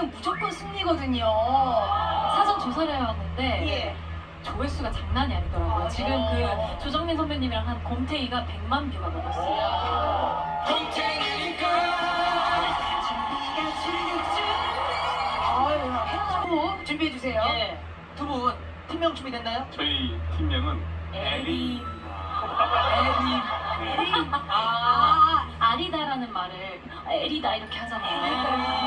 그냥 무조건 승리거든요. 사전 조사를 해왔는데 예. 조회수가 장난이 아니더라고요. 아, 지금 네. 그 조정민 선배님이랑 한 곰탱이가 100만 뷰가 넘었어요. 곰탱이니까 준비해 주세요. 예. 두분 팀명 준비됐나요? 저희 팀명은 에리. 에리. 네. 아, 아, 아리다라는 말을 아, 에리다 이렇게 하잖아요.